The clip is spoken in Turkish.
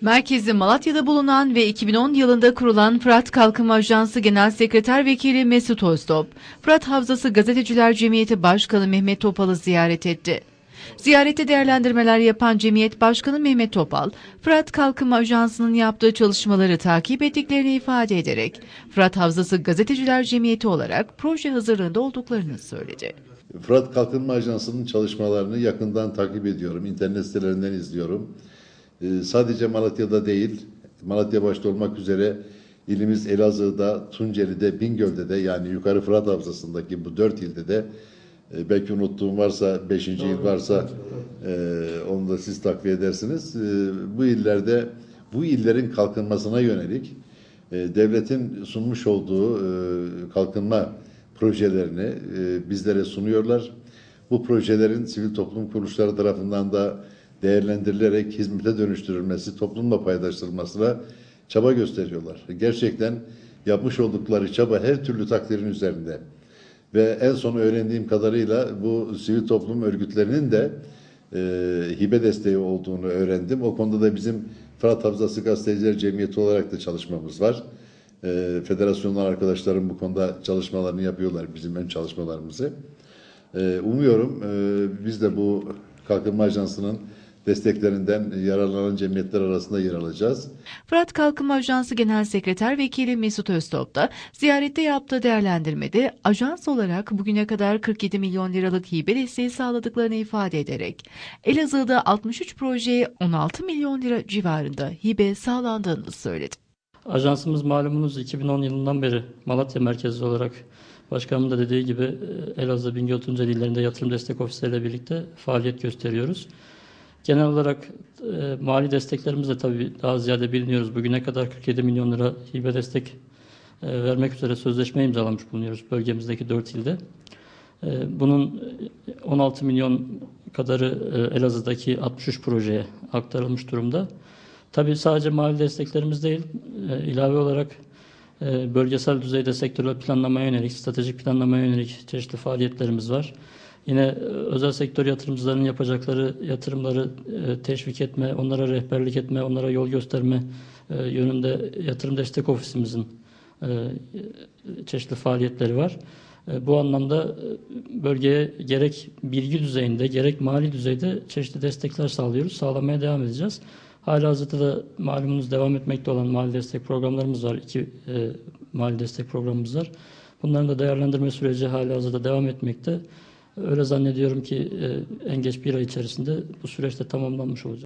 Merkezi Malatya'da bulunan ve 2010 yılında kurulan Fırat Kalkınma Ajansı Genel Sekreter Vekili Mesut Öztop, Fırat Havzası Gazeteciler Cemiyeti Başkanı Mehmet Topal'ı ziyaret etti. Ziyarette değerlendirmeler yapan Cemiyet Başkanı Mehmet Topal, Fırat Kalkınma Ajansı'nın yaptığı çalışmaları takip ettiklerini ifade ederek, Fırat Havzası Gazeteciler Cemiyeti olarak proje hazırlığında olduklarını söyledi. Fırat Kalkınma Ajansı'nın çalışmalarını yakından takip ediyorum. İnternet sitelerinden izliyorum. Ee, sadece Malatya'da değil, Malatya başta olmak üzere ilimiz Elazığ'da, Tunceli'de, Bingöl'de de yani Yukarı Fırat Havzası'ndaki bu dört ilde de e, belki unuttuğum varsa, beşinci il varsa e, onu da siz takviye edersiniz. E, bu illerde, bu illerin kalkınmasına yönelik e, devletin sunmuş olduğu e, kalkınma projelerini e, bizlere sunuyorlar. Bu projelerin sivil toplum kuruluşları tarafından da değerlendirilerek hizmete dönüştürülmesi, toplumla paydaştırılmasına çaba gösteriyorlar. Gerçekten yapmış oldukları çaba her türlü takdirin üzerinde. Ve en son öğrendiğim kadarıyla bu sivil toplum örgütlerinin de e, hibe desteği olduğunu öğrendim. O konuda da bizim Fırat Havzası Gazeteciler Cemiyeti olarak da çalışmamız var. E, federasyonlar arkadaşlarım bu konuda çalışmalarını yapıyorlar, bizim ön çalışmalarımızı. E, umuyorum e, biz de bu Kalkınma Ajansı'nın desteklerinden yararlanan cemiyetler arasında yer alacağız. Fırat Kalkınma Ajansı Genel Sekreter Vekili Mesut Öztop da ziyarette yaptığı değerlendirmede ajans olarak bugüne kadar 47 milyon liralık hibe desteği sağladıklarını ifade ederek Elazığ'da 63 projeye 16 milyon lira civarında hibe sağlandığını söyledi. Ajansımız malumunuz 2010 yılından beri Malatya merkezli olarak başkanımın da dediği gibi e, Elazığ, Bingöl, Tunceli illerinde yatırım destek ofisleriyle birlikte faaliyet gösteriyoruz. Genel olarak e, mali desteklerimiz de tabii daha ziyade biliniyoruz. Bugüne kadar 47 milyon lira hibe destek e, vermek üzere sözleşme imzalamış bulunuyoruz bölgemizdeki 4 ilde. E, bunun 16 milyon kadarı e, Elazığ'daki 63 projeye aktarılmış durumda. Tabii sadece mali desteklerimiz değil, e, ilave olarak e, bölgesel düzeyde sektörel planlamaya yönelik, stratejik planlamaya yönelik çeşitli faaliyetlerimiz var. Yine e, özel sektör yatırımcılarının yapacakları yatırımları e, teşvik etme, onlara rehberlik etme, onlara yol gösterme e, yönünde yatırım destek ofisimizin çeşitli faaliyetleri var. Bu anlamda bölgeye gerek bilgi düzeyinde gerek mali düzeyde çeşitli destekler sağlıyoruz. Sağlamaya devam edeceğiz. Halihazırda da malumunuz devam etmekte olan mali destek programlarımız var. İki e, mali destek programımız var. Bunların da değerlendirme süreci halihazırda devam etmekte. Öyle zannediyorum ki e, en geç bir ay içerisinde bu süreçte tamamlanmış olacak.